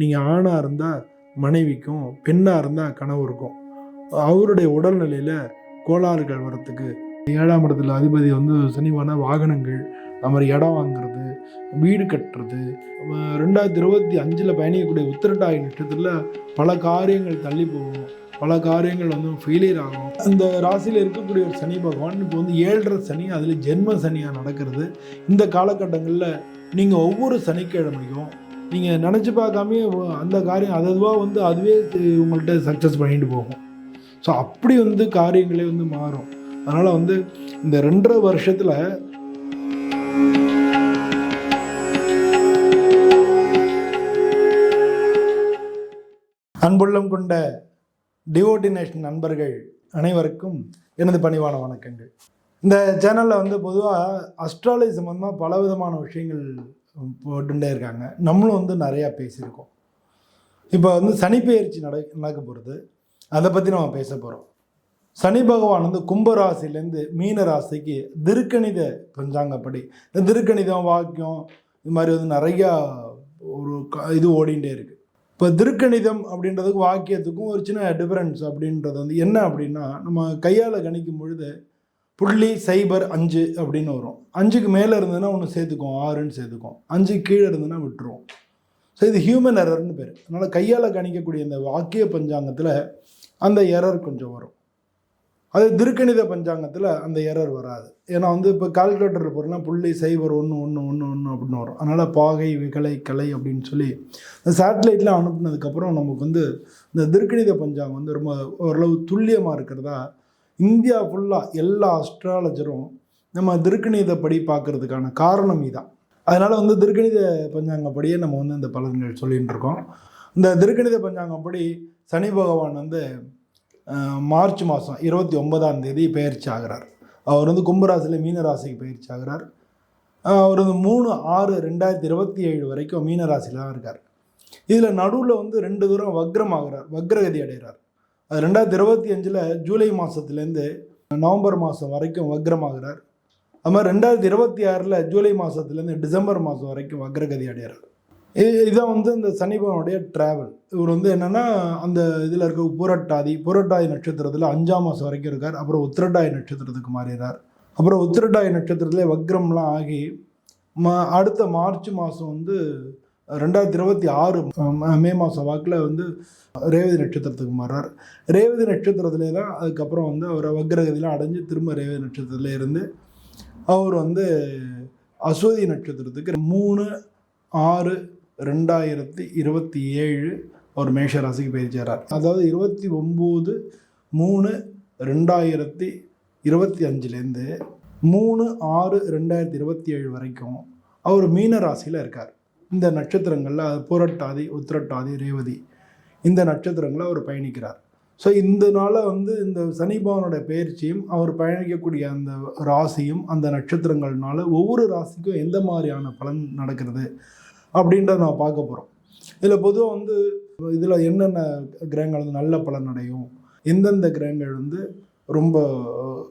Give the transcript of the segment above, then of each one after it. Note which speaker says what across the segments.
Speaker 1: நீங்கள் ஆணாக இருந்தால் மனைவிக்கும் பெண்ணாக இருந்தால் கணவருக்கும். அவருடைய உடல்நிலையில் கோளாறுகள் வரத்துக்கு ஏழாம் இடத்துல அதிபதி வந்து சனிவான வாகனங்கள் அது மாதிரி இடம் வாங்குறது வீடு கட்டுறது ரெண்டாயிரத்தி இருபத்தி அஞ்சில் பயணிக்கக்கூடிய உத்திரட்டாய் நட்சத்திரத்தில் பல காரியங்கள் தள்ளி போகும். பல காரியங்கள் வந்து ஃபெயிலியர் ஆகும். அந்த ராசியில் இருக்கக்கூடிய ஒரு சனி பகவான் இப்போ வந்து ஏழரை சனி அதில் ஜென்ம சனியாக நடக்கிறது. இந்த காலகட்டங்களில் நீங்கள் ஒவ்வொரு சனிக்கிழமையும் நீங்கள் நினச்சி பார்க்காமே அந்த காரியம் அதுவாக வந்து அதுவே உங்கள்கிட்ட சக்ஸஸ் பண்ணிட்டு போகும். ஸோ அப்படி வந்து காரியங்களே வந்து மாறும். அதனால் வந்து இந்த ரெண்டரை வருஷத்தில் அன்புள்ளம் கொண்ட டிவோட்டினேஷன் நண்பர்கள் அனைவருக்கும் எனது பணிவான வணக்கங்கள். இந்த சேனலில் வந்து பொதுவாக அஸ்ட்ராலஜி சம்மந்தமாக பல விதமான விஷயங்கள் போட்டுட்டே இருக்காங்க. நம்மளும் வந்து நிறையா பேசியிருக்கோம். இப்போ வந்து சனிப்பெயர்ச்சி நட நடக்க போகிறது அதை பற்றி நம்ம பேச போகிறோம் சனி பகவான் வந்து கும்பராசிலேருந்து மீன ராசிக்கு திருக்கணித பஞ்சாங்கப்படி இந்த திருக்கணிதம் வாக்கியம் இது மாதிரி வந்து நிறையா ஒரு க- இது ஓடிண்டே இருக்குது இப்போ திருக்கணிதம் அப்படின்றதுக்கு வாக்கியத்துக்கும் ஒரு சின்ன டிஃபரன்ஸ் அப்படின்றது வந்து என்ன அப்படின்னா நம்ம கையால் கணிக்கும் பொழுது புள்ளி சைபர் அஞ்சு அப்படின்னு வரும். அஞ்சுக்கு மேலே இருந்ததுன்னா ஒன்று சேர்த்துக்கும் ஆறுன்னு சேர்த்துக்கும் அஞ்சு கீழே இருந்ததுன்னா விட்டுருவோம் ஸோ இது ஹியூமன் எரர்னு பேர். அதனால் கையால் கணிக்கக்கூடிய இந்த வாக்கிய பஞ்சாங்கத்தில் அந்த எரர் கொஞ்சம் வரும். அது திருக்கணித பஞ்சாங்கத்தில் அந்த எரர் வராது. ஏன்னா வந்து இப்போ கால்குலேட்டர் போகிறோம்னா புள்ளி சைபர் ஒன்று ஒன்று ஒன்று ஒன்று அப்படின்னு வரும். அதனால் பாகை விகலை கலை அப்படின்னு சொல்லி இந்த சேட்டலைட்லாம் அனுப்புனதுக்கப்புறம் நமக்கு வந்து இந்த திருக்கணித பஞ்சாங்கம் வந்து ரொம்ப ஓரளவு துல்லியமாக இருக்கிறதா இந்தியா ஃபுல்லாக எல்லா அஸ்ட்ராலஜரும் நம்ம திருக்கணிதப்படி பார்க்கறதுக்கான காரணம் இதான். அதனால் வந்து திருக்கணித பஞ்சாங்கப்படியே நம்ம வந்து இந்த பலன்கள் சொல்லிகிட்டு இருக்கோம். இந்த திருக்கணித பஞ்சாங்கப்படி சனி பகவான் வந்து மார்ச் மாதம் இருபத்தி ஒன்பதாம் தேதி பெயர்ச்சி ஆகிறார். அவர் வந்து கும்பராசியில் மீன ராசிக்கு பயிற்சி ஆகிறார். அவர் வந்து மூணு ஆறு ரெண்டாயிரத்தி இருபத்தி ஏழு வரைக்கும் மீன ராசியில் தான் இருக்கார். இதில் நடுவில் வந்து ரெண்டு தூரம் வக்ரம் ஆகிறார் வக்ரகதி அடைகிறார். அது ரெண்டாயிரத்தி இருபத்தி அஞ்சில் ஜூலை மாதத்துலேருந்து நவம்பர் மாதம் வரைக்கும் வக்ரமாகிறார். அது மாதிரி ரெண்டாயிரத்தி இருபத்தி ஆறில் ஜூலை மாதத்துலேருந்து டிசம்பர் மாதம் வரைக்கும் வக்ரகதி அடைகிறார் இது இதான் வந்து இந்த சனிபவனுடைய ட்ராவல் இவர் வந்து என்னென்னா அந்த இதில் இருக்க புரட்டாதி புரட்டாதி நட்சத்திரத்தில் அஞ்சாம் மாதம் வரைக்கும் இருக்கார். அப்புறம் உத்திரட்டாதி நட்சத்திரத்துக்கு மாறிடுறார் அப்புறம் உத்திரட்டாதி நட்சத்திரத்தில் வக்ரம்லாம் ஆகி ம அடுத்த மார்ச் மாதம் வந்து ரெண்டாயிரத்தி இருபத்தி ஆறு மே மாதம் வாக்கில் வந்து ரேவதி நட்சத்திரத்துக்கு மாறார் ரேவதி நட்சத்திரத்திலே தான் அதுக்கப்புறம் வந்து அவர் வக்ரகதிலாம் அடைஞ்சு திரும்ப ரேவதி நட்சத்திரத்துல இருந்து அவர் வந்து அஸ்வதி நட்சத்திரத்துக்கு மூணு ஆறு ரெண்டாயிரத்தி இருபத்தி ஏழு அவர் மேஷ ராசிக்கு பயிற்சியார் அதாவது இருபத்தி ஒம்பது மூணு ரெண்டாயிரத்தி இருபத்தி அஞ்சுலேருந்து மூணு ஆறு ரெண்டாயிரத்தி இருபத்தி ஏழு வரைக்கும் அவர் மீன ராசியில் இருக்கார். இந்த நட்சத்திரங்களில் அது புரட்டாதி உத்திரட்டாதி ரேவதி. இந்த நட்சத்திரங்களில் அவர் பயணிக்கிறார். ஸோ இந்த நாள வந்து இந்த சனிபவனோட பயிற்சியும் அவர் பயணிக்கக்கூடிய அந்த ராசியும் அந்த நட்சத்திரங்கள்னால ஒவ்வொரு ராசிக்கும் எந்த மாதிரியான பலன் நடக்கிறது அப்படின்றத நான் பார்க்க போகிறோம் இதில் பொதுவாக வந்து இதில் என்னென்ன கிரகங்கள் வந்து நல்ல பலன் அடையும் எந்தெந்த கிரகங்கள் வந்து ரொம்ப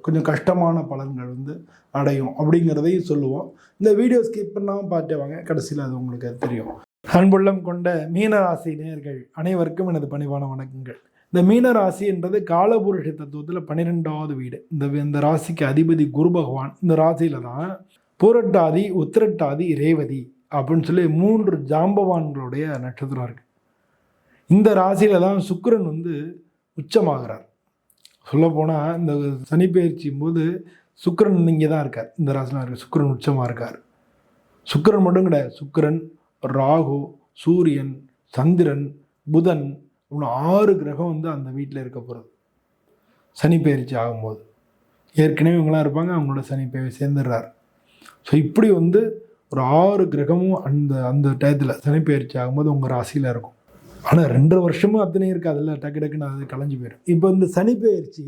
Speaker 1: கொஞ்சம் கஷ்டமான பலன்கள் வந்து அடையும் அப்படிங்கிறதையும் சொல்லுவோம். இந்த வீடியோ ஸ்கிப் பண்ணாமல் பார்த்துவாங்க கடைசியில் அது உங்களுக்கு தெரியும். அன்புள்ளம் கொண்ட மீனராசி நேர்கள் அனைவருக்கும் எனது பணிவான வணக்கங்கள். இந்த மீன ராசின்றது காலபுருஷ தத்துவத்தில் பன்னிரெண்டாவது வீடு. இந்த இந்த ராசிக்கு அதிபதி குரு பகவான் இந்த ராசியில தான் பூரட்டாதி உத்திரட்டாதி ரேவதி அப்படின்னு சொல்லி மூன்று ஜாம்பவான்களுடைய நட்சத்திரம் இருக்குது இந்த ராசியில தான் சுக்கரன் வந்து உச்சமாகிறார். சொல்லப்போனால் இந்த சனி பயிற்சியும் போது சுக்கிரன் இங்கே தான் இருக்கார். இந்த ராசிலாம் இருக்கார் சுக்கரன் உச்சமாக இருக்கார். சுக்கரன் மட்டும் கிடையாது. சுக்கரன் ராகு சூரியன் சந்திரன் புதன் இன்னும் ஆறு கிரகம் வந்து அந்த வீட்டில் இருக்க போகிறது சனி பயிற்சி ஆகும்போது. ஏற்கனவே இவங்களாம் இருப்பாங்க. அவங்களோட சனி பெயர் சேர்ந்துடுறார். ஸோ இப்படி வந்து ஒரு ஆறு கிரகமும் அந்த அந்த டயத்தில் சனி பயிற்சி ஆகும்போது உங்கள் ராசியில் இருக்கும். ஆனால் ரெண்டு வருஷமும் அத்தனை இருக்காதுல்ல டக்கு டக்குன்னு அது கலைஞ்சு போயிடும் இப்போ இந்த சனி பயிற்சி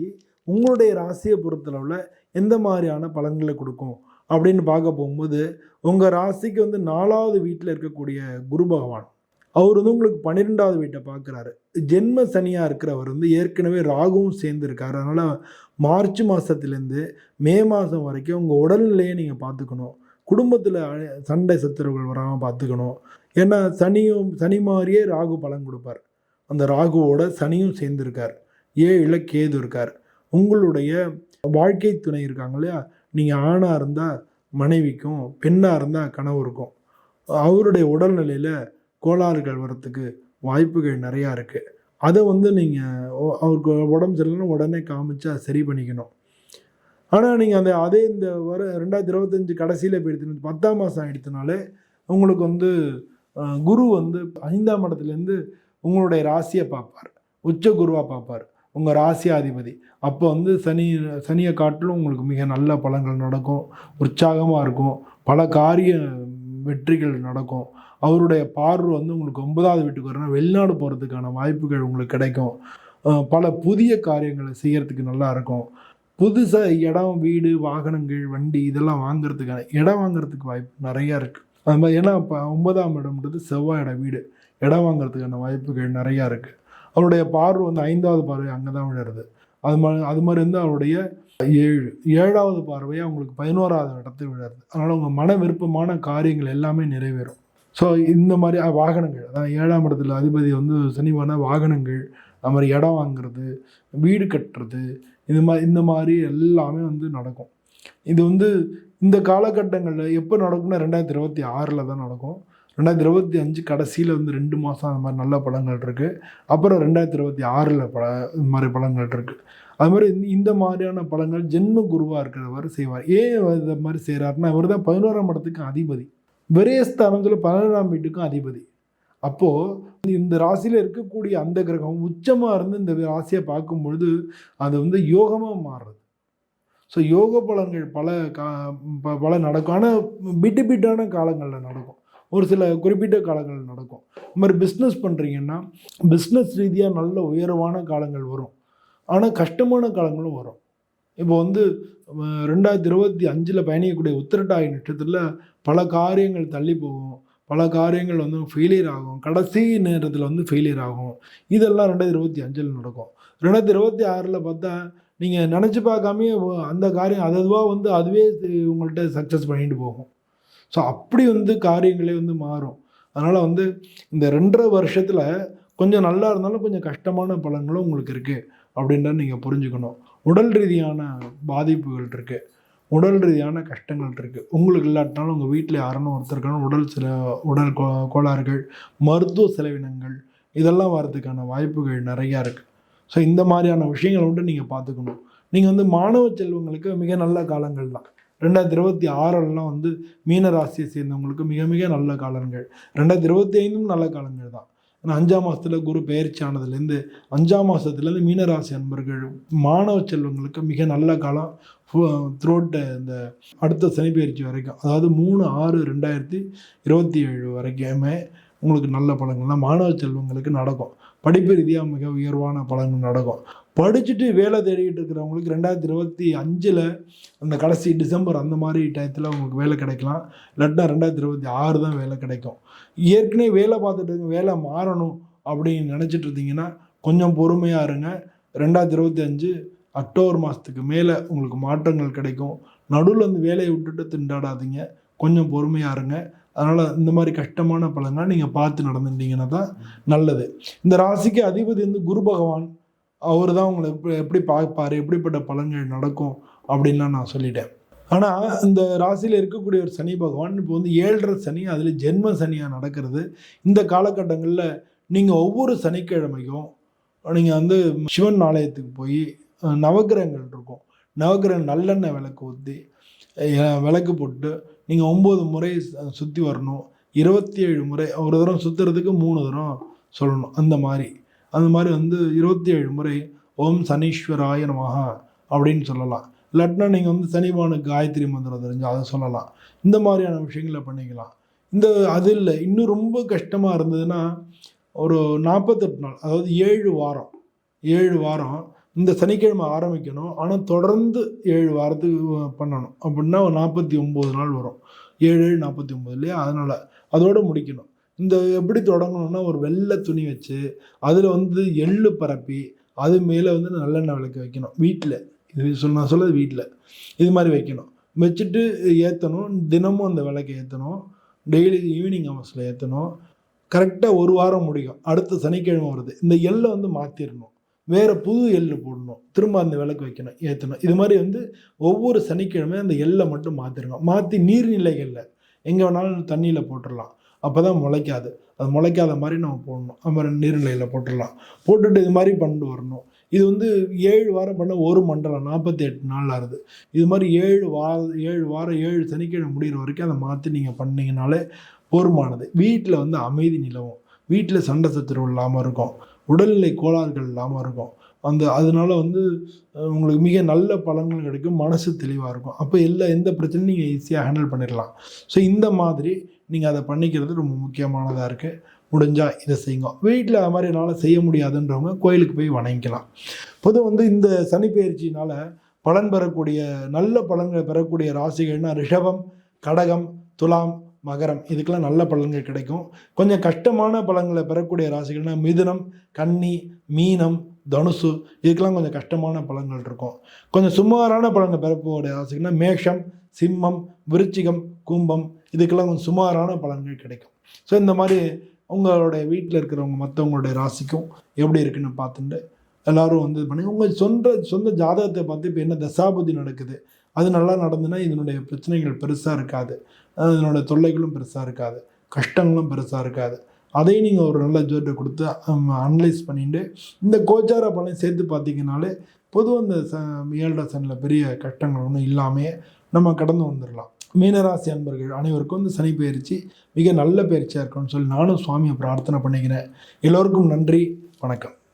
Speaker 1: உங்களுடைய ராசியை பொறுத்தளவில் எந்த மாதிரியான பலன்களை கொடுக்கும் அப்படின்னு பார்க்க போகும்போது உங்கள் ராசிக்கு வந்து நாலாவது வீட்டில் இருக்கக்கூடிய குரு பகவான் அவர் வந்து உங்களுக்கு பன்னிரெண்டாவது வீட்டை பார்க்குறாரு. ஜென்ம சனியாக இருக்கிறவர் வந்து ஏற்கனவே ராகுவும் சேர்ந்துருக்காரு. அதனால் மார்ச் மாதத்துலேருந்து மே மாதம் வரைக்கும் உங்கள் உடல்நிலையை நீங்கள் பார்த்துக்கணும். குடும்பத்தில் சண்டை சத்துருவுகள் வராமல் பார்த்துக்கணும். ஏன்னா சனியும் சனி மாதிரியே ராகு பலன் கொடுப்பார். அந்த ராகுவோட சனியும் சேர்ந்துருக்கார். ஏழில் கேது இருக்கார். உங்களுடைய வாழ்க்கை துணை இருக்காங்க இல்லையா? நீங்கள் ஆணாக இருந்தால் மனைவிக்கும் பெண்ணாக இருந்தால் கணவருக்கும். அவருடைய உடல்நிலையில் கோளாறுகள் வரத்துக்கு வாய்ப்புகள் நிறையா இருக்குது அதை வந்து நீங்கள் அவருக்கு உடம்பு சரியில்லைன்னா உடனே காமிச்சு அதை சரி பண்ணிக்கணும். ஆனால் நீங்கள் அந்த அதே இந்த வர ரெண்டாயிரத்தி இருபத்தஞ்சி கடைசியில் போயிடுத்து பத்தாம் மாதம் ஆயிடுத்துனாலே உங்களுக்கு வந்து குரு வந்து ஐந்தாம் இடத்துலேருந்து உங்களுடைய ராசியை பார்ப்பார். உச்ச குருவாக பார்ப்பார். உங்கள் ராசியாதிபதி. அப்போ வந்து சனி சனியை காட்டிலும் உங்களுக்கு மிக நல்ல பலன்கள் நடக்கும். உற்சாகமாக இருக்கும். பல காரிய வெற்றிகள் நடக்கும். அவருடைய பார்வை வந்து உங்களுக்கு ஒன்பதாவது வீட்டுக்கு வரணும் வெளிநாடு போகிறதுக்கான வாய்ப்புகள் உங்களுக்கு கிடைக்கும். பல புதிய காரியங்களை செய்கிறதுக்கு நல்லா இருக்கும். புதுசாக இடம் வீடு வாகனங்கள் வண்டி இதெல்லாம் வாங்குறதுக்கான இடம் வாங்குறதுக்கு வாய்ப்பு நிறையா இருக்குது அது மாதிரி ஏன்னா இப்போ ஒன்பதாம் இடம்ன்றது செவ்வாய் இட வீடு. இடம் வாங்குறதுக்கான வாய்ப்புகள் நிறையா இருக்குது அவருடைய பார்வை வந்து ஐந்தாவது பார்வை அங்கே தான் விழுறது. அது மாதிரி அது மாதிரி வந்து அவருடைய ஏழு ஏழாவது பார்வையை அவங்களுக்கு பதினோராவது இடத்துல விழுறது. அதனால் அவங்க மன விருப்பமான காரியங்கள் எல்லாமே நிறைவேறும். ஸோ இந்த மாதிரி வாகனங்கள் அதான் ஏழாம் இடத்துல அதிபதி வந்து சனிவான வாகனங்கள் அது மாதிரி இடம் வாங்குறது வீடு கட்டுறது இந்த மாதிரி இந்த மாதிரி எல்லாமே வந்து நடக்கும். இது வந்து இந்த காலகட்டங்களில் எப்போ நடக்கும்னா ரெண்டாயிரத்தி இருபத்தி ஆறில் தான் நடக்கும். ரெண்டாயிரத்தி இருபத்தி அஞ்சு கடைசியில் வந்து ரெண்டு மாதம் அந்த மாதிரி நல்ல படங்கள் இருக்குது அப்புறம் ரெண்டாயிரத்தி இருபத்தி ஆறில் பட இந்த மாதிரி படங்கள் இருக்குது அது மாதிரி இந்த- மாதிரியான படங்கள் ஜென்ம குருவாக இருக்கிறவர் செய்வார். ஏன் இதை மாதிரி செய்கிறாருன்னா அவர் தான் பதினோராம் இடத்துக்கும் அதிபதி. விரயஸ்தானத்தில் பதினோராம் வீட்டுக்கும் அதிபதி. அப்போது இந்த ராசியில் இருக்கக்கூடிய அந்த கிரகம் உச்சமாக இருந்து இந்த ராசியை பார்க்கும் பொழுது அது வந்து யோகமாக மாறுறது ஸோ யோக பலன்கள் பல கா ப- பல நடக்கும். ஆனால் பிட்டு பிட்டான காலங்களில் நடக்கும். ஒரு சில குறிப்பிட்ட காலங்கள் நடக்கும். இந்த மாதிரி பிஸ்னஸ் பண்ணுறீங்கன்னா பிஸ்னஸ் ரீதியாக நல்ல உயர்வான காலங்கள் வரும். ஆனால் கஷ்டமான காலங்களும் வரும். இப்போ வந்து ரெண்டாயிரத்தி இருபத்தி அஞ்சில் பயணிக்கக்கூடிய உத்திரட்டாய் நட்சத்திரத்தில் பல காரியங்கள் தள்ளி போகும். பல காரியங்கள் வந்து ஃபெயிலியர் ஆகும். கடைசி நேரத்தில் வந்து ஃபெயிலியர் ஆகும். இதெல்லாம் ரெண்டாயிரத்தி இருபத்தி அஞ்சில் நடக்கும். ரெண்டாயிரத்தி இருபத்தி ஆறில் பார்த்தா நீங்கள் நினச்சி பார்க்காமே அந்த காரியம் அது அதுவாக வந்து அதுவே உங்கள்கிட்ட சக்ஸஸ் பண்ணிட்டு போகும். ஸோ அப்படி வந்து காரியங்களே வந்து மாறும். அதனால் வந்து இந்த ரெண்டரை வருஷத்தில் கொஞ்சம் நல்லா இருந்தாலும் கொஞ்சம் கஷ்டமான பலன்களும் உங்களுக்கு இருக்குது அப்படின்றத நீங்கள் புரிஞ்சுக்கணும். உடல் ரீதியான பாதிப்புகள் இருக்குது உடல் ரீதியான கஷ்டங்கள் இருக்குது உங்களுக்கு இல்லாட்டினாலும் உங்கள் வீட்டில் யாருன்னு ஒருத்தருக்கான உடல் சில உடல் கோ கோளாறுகள் மருத்துவ செலவினங்கள் இதெல்லாம் வரதுக்கான வாய்ப்புகள் நிறையா இருக்குது ஸோ இந்த மாதிரியான விஷயங்களை மட்டும் நீங்கள் பார்த்துக்கணும். நீங்கள் வந்து மாணவ செல்வங்களுக்கு மிக நல்ல காலங்கள் தான். ரெண்டாயிரத்தி இருபத்தி ஆறுலாம் வந்து மீன ராசியை சேர்ந்தவங்களுக்கு மிக மிக நல்ல காலங்கள். ரெண்டாயிரத்தி இருபத்தி ஐந்தும் நல்ல காலங்கள் தான். ஆனால் அஞ்சாம் மாதத்தில் குரு பயிற்சி ஆனதுலேருந்து அஞ்சாம் மாதத்துலேருந்து மீனராசி அன்பர்கள் மாணவ செல்வங்களுக்கு மிக நல்ல காலம். த்ரோட்டை இந்த அடுத்த சனி பயிற்சி வரைக்கும். அதாவது மூணு ஆறு ரெண்டாயிரத்தி இருபத்தி ஏழு வரைக்குமே உங்களுக்கு நல்ல பலன்கள்லாம் மாணவ செல்வங்களுக்கு நடக்கும். படிப்பு ரீதியாக மிக உயர்வான பலன்கள் நடக்கும். படிச்சுட்டு வேலை தேடிட்டு இருக்கிறவங்களுக்கு ரெண்டாயிரத்தி இருபத்தி அஞ்சில் அந்த கடைசி டிசம்பர் அந்த மாதிரி டயத்தில் உங்களுக்கு வேலை கிடைக்கலாம். இல்லாட்டினா ரெண்டாயிரத்தி இருபத்தி ஆறு தான் வேலை கிடைக்கும். ஏற்கனவே வேலை பார்த்துட்டு வேலை மாறணும் அப்படின்னு நினச்சிட்டு இருந்தீங்கன்னா கொஞ்சம் பொறுமையாக இருங்க. ரெண்டாயிரத்தி இருபத்தி அஞ்சு அக்டோபர் மாதத்துக்கு மேலே உங்களுக்கு மாற்றங்கள் கிடைக்கும். நடுவில் வந்து வேலையை விட்டுட்டு திண்டாடாதீங்க. கொஞ்சம் பொறுமையாக இருங்க. அதனால் இந்த மாதிரி கஷ்டமான பலன்கள் நீங்கள் பார்த்து நடந்துட்டீங்கன்னா தான் நல்லது. இந்த ராசிக்கு அதிபதி வந்து குரு பகவான். அவர் தான் உங்களை எப்படி எப்படி பார்ப்பார் எப்படிப்பட்ட பலன்கள் நடக்கும் அப்படின்லாம் நான் சொல்லிட்டேன். ஆனால் இந்த ராசியில் இருக்கக்கூடிய ஒரு சனி பகவான் இப்போ வந்து ஏழரை சனி அதில் ஜென்ம சனியாக நடக்கிறது. இந்த காலகட்டங்களில் நீங்கள் ஒவ்வொரு சனிக்கிழமையும் நீங்கள் வந்து சிவன் ஆலயத்துக்கு போய் நவகிரகங்கள் நவக்கிரகங்கள் இருக்கும். நவக்கிரகம் நல்லெண்ணெய் விளக்கு ஊற்றி விளக்கு போட்டு நீங்கள் ஒம்பது முறை சுற்றி வரணும். இருபத்தி ஏழு முறை ஒரு தரம் சுற்றுறதுக்கு மூணு தரம் சொல்லணும். அந்த மாதிரி. அந்த மாதிரி வந்து இருபத்தி ஏழு முறை ஓம் சனீஸ்வராய நமஹா அப்படின்னு சொல்லலாம். இல்லாட்டினா நீங்கள் வந்து சனிபானுக்கு காயத்ரி மந்திரம் தெரிஞ்சு அதை சொல்லலாம். இந்த மாதிரியான விஷயங்களை பண்ணிக்கலாம். இந்த அது இல்லை. இன்னும் ரொம்ப கஷ்டமாக இருந்ததுன்னா ஒரு நாற்பத்தெட்டு நாள் அதாவது ஏழு வாரம். ஏழு வாரம் இந்த சனிக்கிழமை ஆரம்பிக்கணும். ஆனால் தொடர்ந்து ஏழு வாரத்துக்கு பண்ணணும். அப்படின்னா ஒரு நாற்பத்தி ஒம்பது நாள் வரும். ஏழு ஏழு நாற்பத்தி ஒம்பது இல்லையா? அதனால் அதோடு முடிக்கணும். இந்த எப்படி தொடங்கணும்னா ஒரு வெள்ளை துணி வச்சு அதில் வந்து எள்ளு பரப்பி அது மேலே வந்து நல்லெண்ணெய் விளக்கு வைக்கணும். வீட்டில் இது சொல் நான் சொல்லுறது வீட்டில் இது மாதிரி வைக்கணும். வச்சுட்டு ஏற்றணும் தினமும் அந்த விளக்கு ஏற்றணும் டெய்லி ஈவினிங் ஹவர்ஸில் ஏற்றணும் கரெக்டாக ஒரு வாரம் முடியும். அடுத்த சனிக்கிழமை வருது. இந்த எள்ளை வந்து மாற்றிடணும் வேறு புது எள்ளு போடணும். திரும்ப அந்த விளக்கு வைக்கணும் ஏற்றணும் இது மாதிரி வந்து ஒவ்வொரு சனிக்கிழமையும் அந்த எள்ளை மட்டும் மாற்றிடணும் மாற்றி நீர்நிலைகளில் எங்கே வேணாலும் தண்ணியில் போட்டுடலாம் அப்போ தான் முளைக்காது. அது முளைக்காத மாதிரி நம்ம போடணும். அப்புறம் நீர்நிலையில் போட்டுடலாம் போட்டுட்டு இது மாதிரி பண்ணிட்டு வரணும். இது வந்து ஏழு வாரம் பண்ண ஒரு மண்டலம் நாற்பத்தி எட்டு நாள் ஆகுது இது மாதிரி ஏழு வார ஏழு வாரம் ஏழு சனிக்கிழமை முடிகிற வரைக்கும் அதை மாற்றி நீங்கள் பண்ணீங்கனாலே போருமானது. வீட்டில் வந்து அமைதி நிலவும். வீட்டில் சண்டை சச்சரவு இல்லாமல் இருக்கும். உடல்நிலை கோளாறுகள் இல்லாமல் இருக்கும். அந்த அதனால வந்து உங்களுக்கு மிக நல்ல பலன்கள் கிடைக்கும் மனசு தெளிவாக இருக்கும். அப்போ எல்லா எந்த பிரச்சனையும் நீங்கள் ஈஸியாக ஹேண்டில் பண்ணிடலாம். ஸோ இந்த மாதிரி நீங்கள் அதை பண்ணிக்கிறது ரொம்ப முக்கியமானதாக இருக்குது முடிஞ்சால் இதை செய்யுங்க. வீட்டில் அது மாதிரி என்னால் செய்ய முடியாதுன்றவங்க கோயிலுக்கு போய் வணங்கிக்கலாம். பொதுவாக வந்து இந்த சனி பலன் பெறக்கூடிய நல்ல பலன்களை பெறக்கூடிய ராசிகள்னால் ரிஷபம் கடகம் துலாம் மகரம். இதுக்கெல்லாம் நல்ல பலன்கள் கிடைக்கும். கொஞ்சம் கஷ்டமான பலன்களை பெறக்கூடிய ராசிகள்னா மிதுனம் கன்னி மீனம் தனுசு. இதுக்கெல்லாம் கொஞ்சம் கஷ்டமான பலன்கள் இருக்கும். கொஞ்சம் சுமாரான பலன்கள் பெறக்கூடிய ராசிகள்னா மேஷம் சிம்மம் விருச்சிகம் கும்பம். இதுக்கெல்லாம் கொஞ்சம் சுமாரான பலன்கள் கிடைக்கும். ஸோ இந்த மாதிரி உங்களுடைய வீட்டில் இருக்கிறவங்க மற்றவங்களுடைய ராசிக்கும் எப்படி இருக்குன்னு பார்த்துட்டு எல்லாரும் வந்து இது பண்ணி. உங்கள் சொந்த சொந்த ஜாதகத்தை பார்த்து இப்போ என்ன தசாபுதி நடக்குது? அது நல்லா நடந்துன்னா இதனுடைய பிரச்சனைகள் பெருசாக இருக்காது. அதனோட தொல்லைகளும் பெருசாக இருக்காது. கஷ்டங்களும் பெருசாக இருக்காது. அதையும் நீங்கள் ஒரு நல்ல ஜோட்டை கொடுத்து அனலைஸ் பண்ணிட்டு இந்த கோச்சார பலன் சேர்த்து பார்த்தீங்கனாலே பொதுவாக இந்த ச ஏழரை சனில் பெரிய கஷ்டங்கள் ஒன்றும் இல்லாமையே நம்ம கடந்து வந்துடலாம் மீனராசி அன்பர்கள் அனைவருக்கும் இந்த சனி பயிற்சி மிக நல்ல பயிற்சியாக இருக்கணும்னு சொல்லி நானும் சுவாமியை பிரார்த்தனை பண்ணிக்கிறேன். எல்லோருக்கும் நன்றி. வணக்கம்.